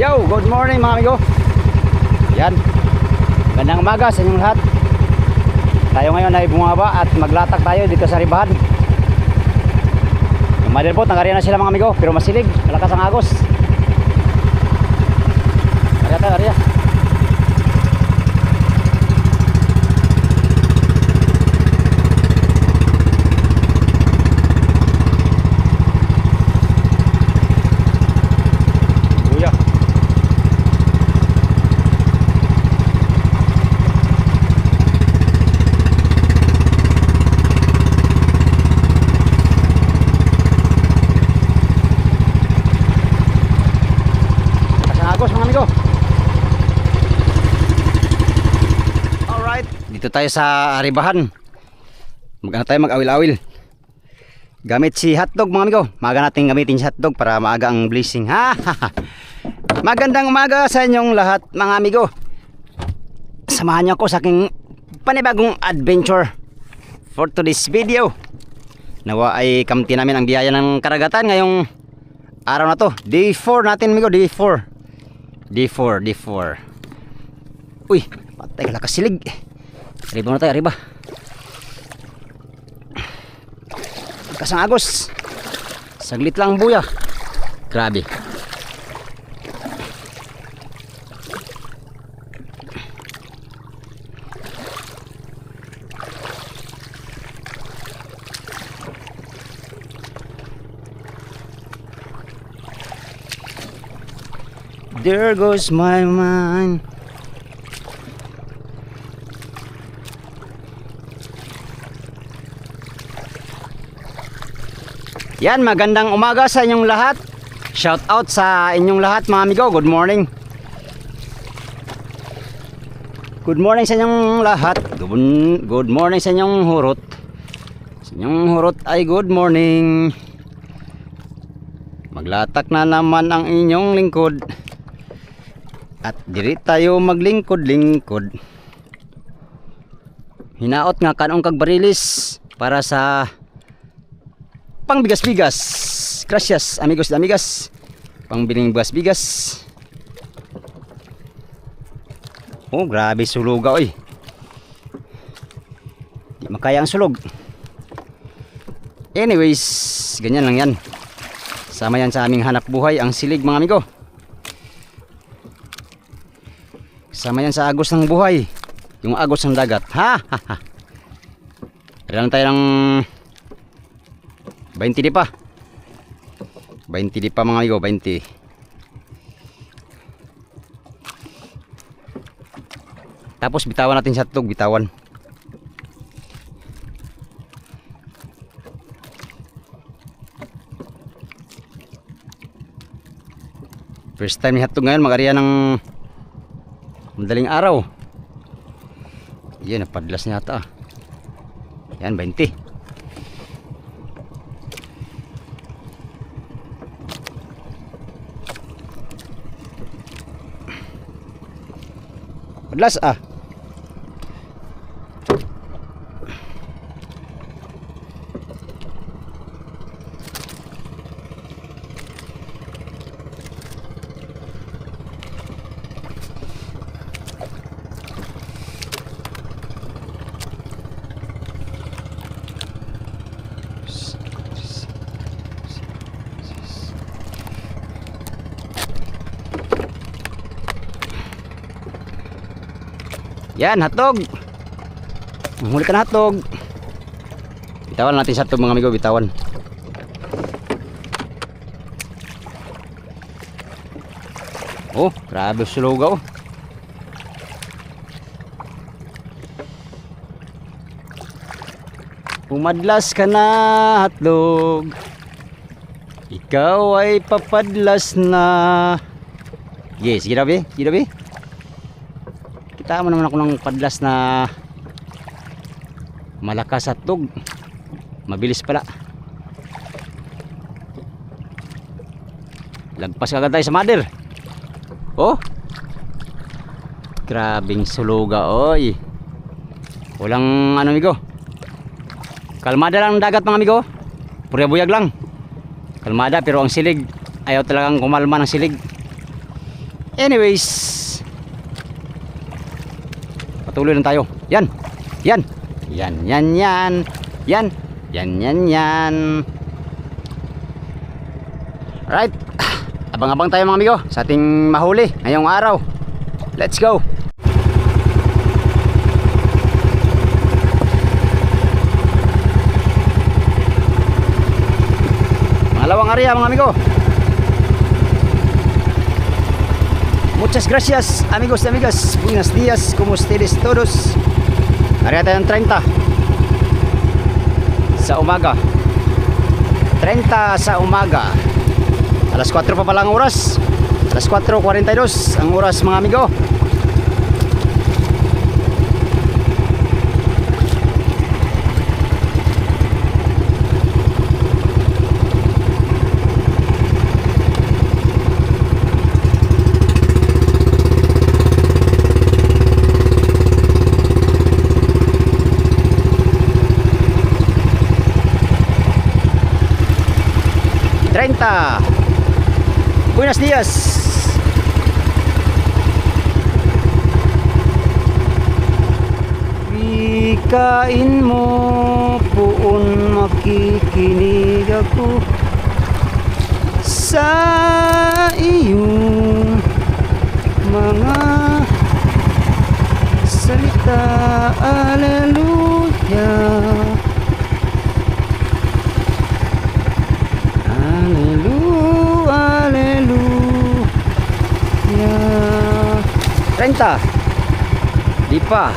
Yo, good morning mga amigo. Yan. Gandang umaga sa inyong lahat. Tayo ngayon ay bumaba at maglatak tayo dito sa Ribahan. Yung mother boat, nagariyan na sila mga amigo, pero masilig, malakas ang agos. Ariya tayo, ariya. Kuya. Kasangagos mga amigo. Alright, dito tayo sa Aribahan. Magano tayo mag-awil-awil. Gamit si hotdog mga amigo. Maaga natin gamitin si hotdog para maaga ang blessing. Ha? Magandang umaga sa inyong lahat mga amigo. Samahan niyo ako sa aking panibagong adventure for today's video. Nawa ay kamti namin ang biyaya ng karagatan ngayong araw na to. Day 4 natin amigo, day 4. Day 4, day 4. Uy, patay ka nakasilig. Arriba na tayo, arriba. Kasang agos. Saglit lang buya. Grabe. There goes my mind. Yan, magandang umaga sa inyong lahat. Shout out sa inyong lahat mga amigo. Good morning. Good morning sa inyong lahat. Good, morning sa inyong hurot. Sa inyong hurot ay good morning. Maglatak na naman ang inyong lingkod. At diri tayo maglingkod-lingkod. Hinaot nga kanong kag barilis para sa pang bigas-bigas. Gracias amigos and amigas. Pangbiling bigas-bigas. Oh, grabe suluga oy. Di makaya ang sulog. Anyways, ganyan lang yan. Sama yan sa aming hanap buhay ang silig mga amigo. Sama yan sa agos ng buhay. Yung agos ng dagat. Ha? Ha? Ha? Kailangan tayo ng 20 di pa. 20 di pa mga amigo, 20. Tapos bitawan natin sa tug, bitawan. First time ni hatog ngayon, mag-ariya ng madaling araw. Yan, napadlas niya ata. Yan, 20. Padlas ah. Yan, hatog. Mahuli ka na hatog. Bitawan natin sa hatog mga amigo, bitawan. Oh, grabe sulugaw. Pumadlas ka na hatlog. Ikaw ay papadlas na. Yes, sige Rabi, sige Rabi. Kita mo naman ako ng padlas na malakas at tug. Mabilis pala. Lagpas ka tayo sa mother. Oh. Grabing suluga oy. Walang ano amigo. Kalmada lang ang dagat mga amigo. Pura buyag lang. Kalmada pero ang silig ayaw talagang kumalma ng silig. Anyways, patuloy lang tayo. Yan, yan, yan, yan, yan, yan, yan, yan, yan. Right, abang-abang tayo mga amigo sa ating mahuli ngayong araw. Let's go! Pangalawang area mga amigo. Muchas gracias amigos y amigas. Buenos días, como ustedes todos? Area tayong 30 sa umaga. 30 sa umaga. Alas 4 pa pala oras. Alas 4.42 ang oras mga amigo. Buenos días. Wikain mo puon makikinig ako sa iyong mga salita. Aleluya. 30. Di pa.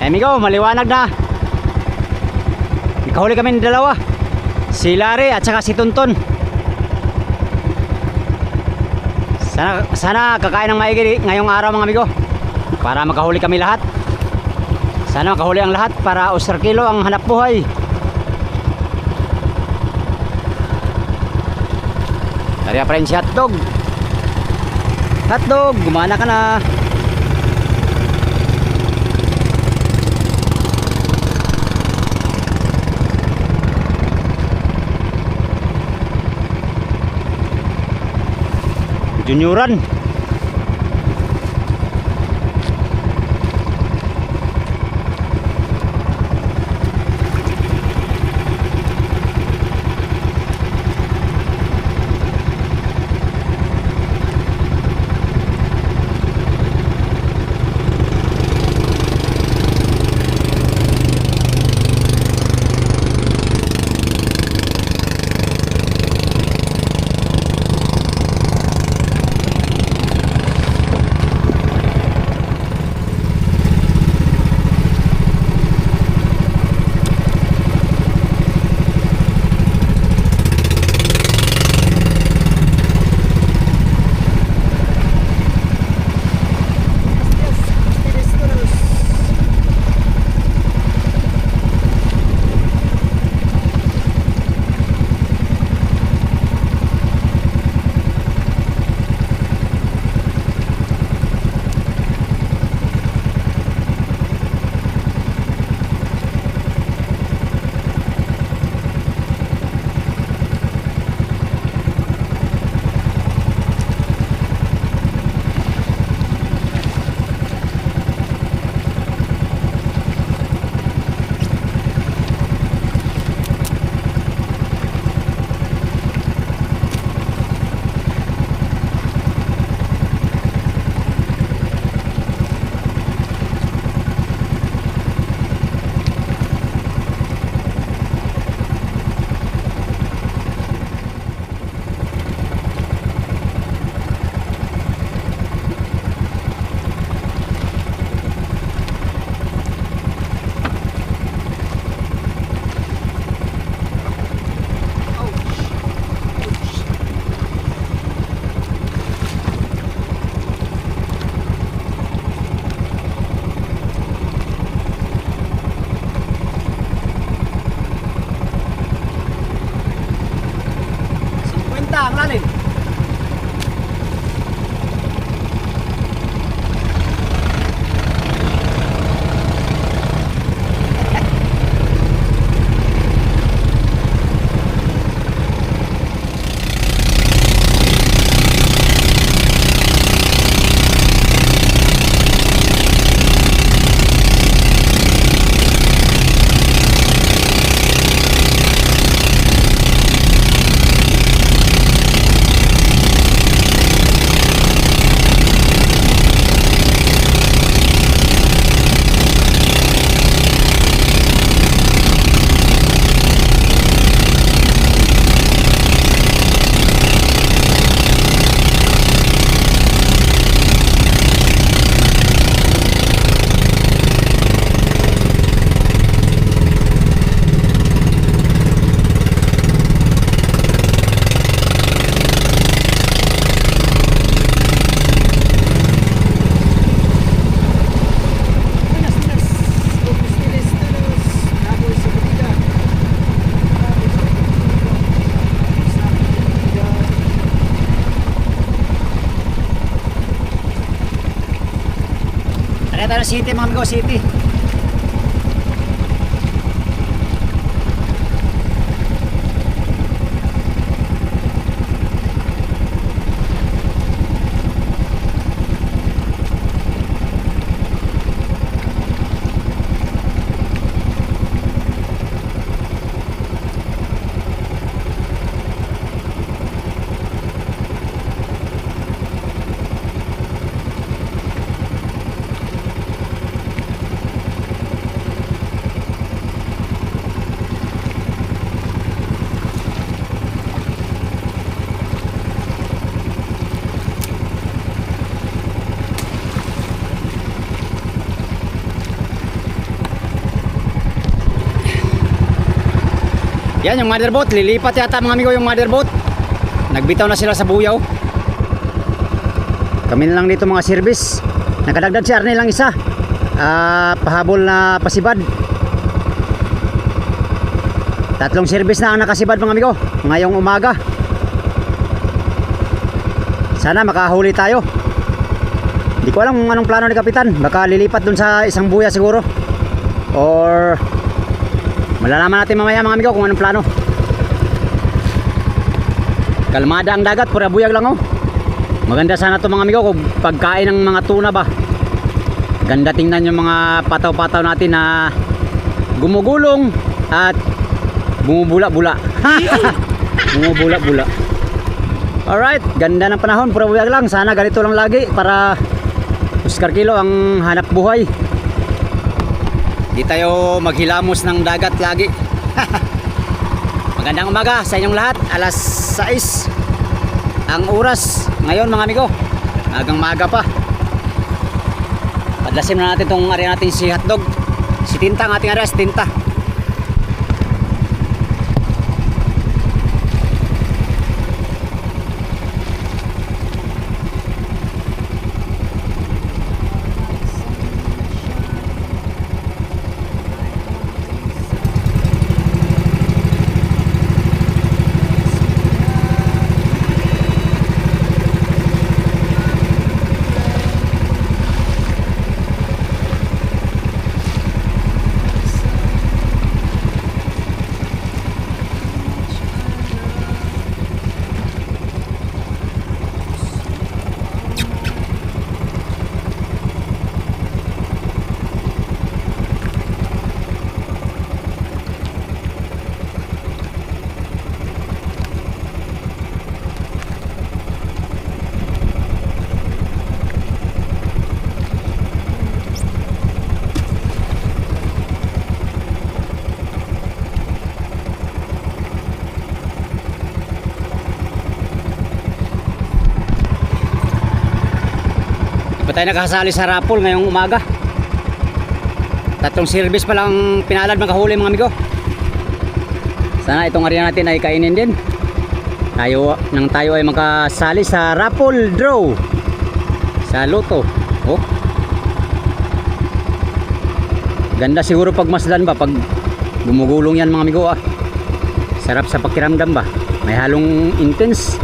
Eh, amigo, maliwanag na. Ikahuli kami ng dalawa. Si Larry at saka si Tonton. Sana, sana kakain ng maigi ngayong araw mga amigo. Para makahuli kami lahat. Sana makahuli ang lahat para usar kilo ang hanap buhay. Rin si hotdog. Hotdog, gumana ka na. Junioran. Ng city mga amigo, city. Yan yung motherboat, lilipat yata mga amigo yung motherboat. Nagbitaw na sila sa buyaw. Kami na lang dito mga service. Nakadagdag si Arnel lang isa. Ah, pahabol na pasibad. Tatlong service na ang nakasibad mga amigo ngayong umaga. Sana makahuli tayo. Hindi ko alam kung anong plano ni Kapitan. Baka lilipat dun sa isang buya siguro. Or Malalaman natin mamaya mga amigo kung anong plano. Kalmada ang dagat, pura buyag lang oh. Maganda sana to mga amigo kung pagkain ng mga tuna ba. Ganda tingnan yung mga pataw-pataw natin na gumugulong at bumubula-bula. bumubula-bula. Alright, ganda ng panahon, pura lang. Sana ganito lang lagi para Oscar Kilo ang hanap buhay. Di tayo maghilamos ng dagat lagi. Magandang umaga sa inyong lahat. Alas 6 ang oras ngayon mga amigo. Magang maaga pa. Padlasin na natin itong area natin si hotdog. Si Tinta ang ating area, si Tinta. Pa tayo nakasali sa rapol ngayong umaga. Tatlong service pa lang pinalad makahuli mga amigo. Sana itong area natin ay kainin din. Tayo nang tayo ay makasali sa raffle draw sa loto. Oh. Ganda siguro pag masdan ba pag gumugulong yan mga amigo ah. Sarap sa pakiramdam ba? May halong intense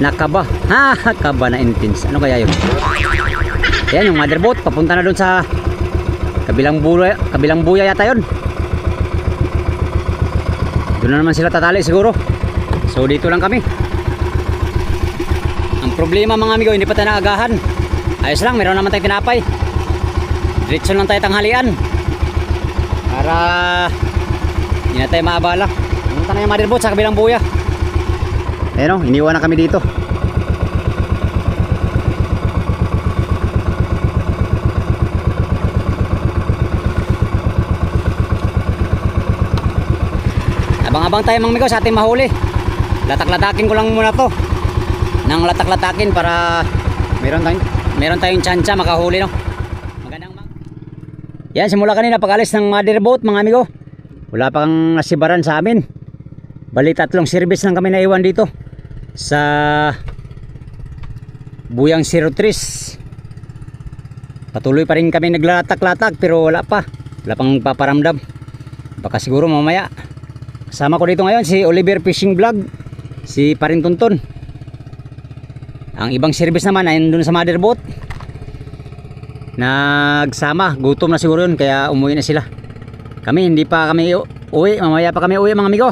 na kaba. Ha, kaba na intense. Ano kaya yun? Ayan yung motherboat papunta na doon sa kabilang buya, kabilang buya yata yun. Doon na naman sila tatali siguro. So dito lang kami. Ang problema mga amigo, hindi pa tayo naagahan. Ayos lang, meron naman tayong tinapay. Diretso lang tayo tanghalian. Para hindi na tayo maabala. Pumunta na yung motherboat sa kabilang buya. Ayan o, iniwan na kami dito. Abang-abang tayo mga amigo sa ating mahuli. Latak-latakin ko lang muna to. Nang latak-latakin para meron tayong meron tayong tsansa makahuli no. Magandang mag Yan simula kanina pag-alis ng motherboat mga amigo. Wala pa kang nasibaran sa amin. Bali tatlong service lang kami naiwan dito sa Buyang 03. Patuloy pa rin kami naglatak-latak pero wala pa. Wala pang paparamdam. Baka siguro mamaya. Kasama ko dito ngayon si Oliver Fishing Vlog, si Parin Tunton. Ang ibang service naman ay doon sa motherboat. nagsama. Gutom na siguro yun kaya umuwi na sila. Kami hindi pa kami uwi, mamaya pa kami uwi mga amigo.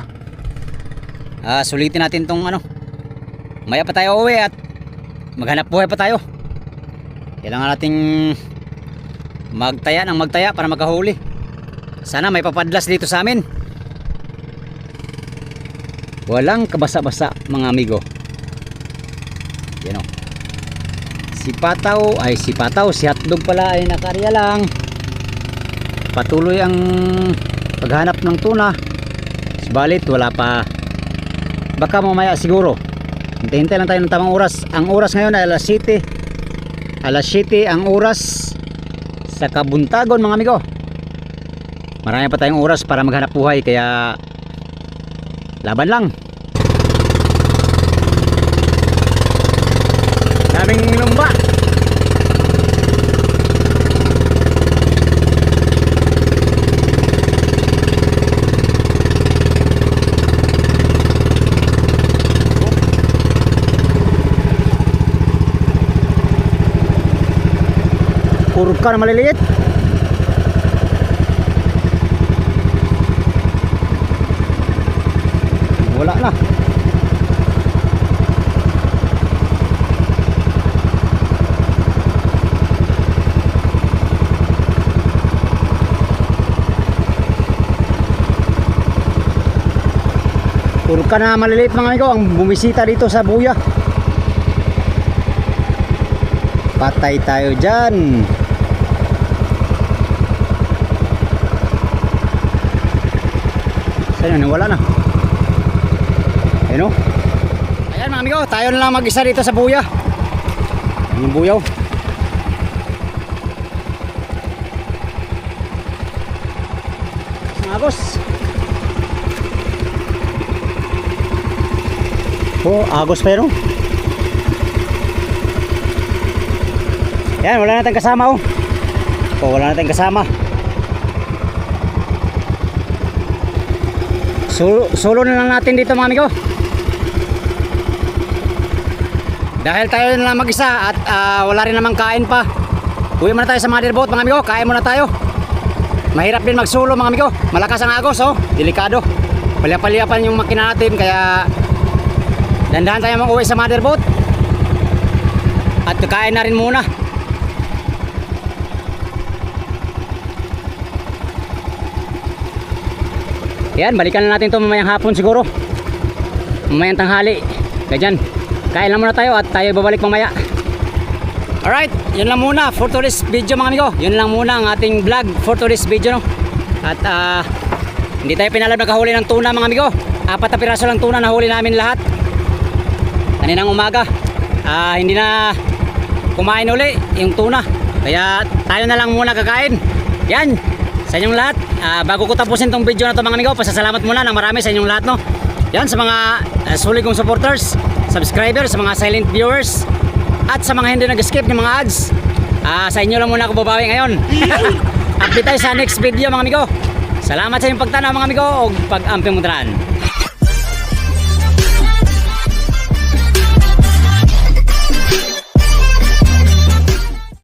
Ah, sulitin natin tong ano. Maya pa tayo uwi at maghanap buhay pa tayo. Kailangan nating magtaya ng magtaya para makahuli. Sana may papadlas dito sa amin. Walang kabasa-basa mga amigo. Yan o. Si Pataw, ay si Pataw, si Hotdog pala ay nakarya lang. Patuloy ang paghanap ng tuna. Subalit wala pa. Baka mamaya siguro. Hintay-hintay lang tayo ng tamang oras. Ang oras ngayon ay alas 7. Alas 7 ang oras sa Kabuntagon mga amigo. Marami pa tayong oras para maghanap buhay kaya laban lang. Daming lumba. Kurka na maliliit. Wala na. Kurka na maliliit mga amigo ang bumisita dito sa buya. Patay tayo dyan. Saan yun? Wala na. Ayun o. Ayan mga amigo, tayo na lang mag-isa dito sa buya. Yung buyaw. Agos. Oh, agos pero. Yan, wala natin kasama oh. Oh, wala natin kasama. Solo, solo na lang natin dito mga amigo. Dahil tayo na lang mag-isa at ah, wala rin namang kain pa. Uwi muna tayo sa motherboat mga amigo. Kain muna tayo. Mahirap din mag-solo mga amigo. Malakas ang agos oh. Delikado. Palya-palyapan yung makina natin kaya dandahan tayo mag-uwi sa motherboat. At kain na rin muna. Yan, balikan na natin to mamayang hapon siguro. Mamayang tanghali. Kaya dyan, kain lang muna tayo at tayo babalik mamaya. Alright, yun lang muna for today's video mga amigo. Yun lang muna ang ating vlog for today's video. No? At ah, hindi tayo pinalab nakahuli ng tuna mga amigo. Apat na piraso lang tuna nahuli namin lahat. Kaninang umaga. Ah, hindi na kumain uli yung tuna. Kaya tayo na lang muna kakain. Yan, sa inyong lahat. Ah, bago ko tapusin tong video na to mga amigo, pasasalamat muna ng marami sa inyong lahat no. Yan sa mga uh, sulit kong supporters, subscribers, sa mga silent viewers, at sa mga hindi nag-skip ng mga ads. Ah, sa inyo lang muna ako babawi ngayon. Update tayo sa next video mga amigo. Salamat sa inyong pagtanaw mga amigo o pag-amping mo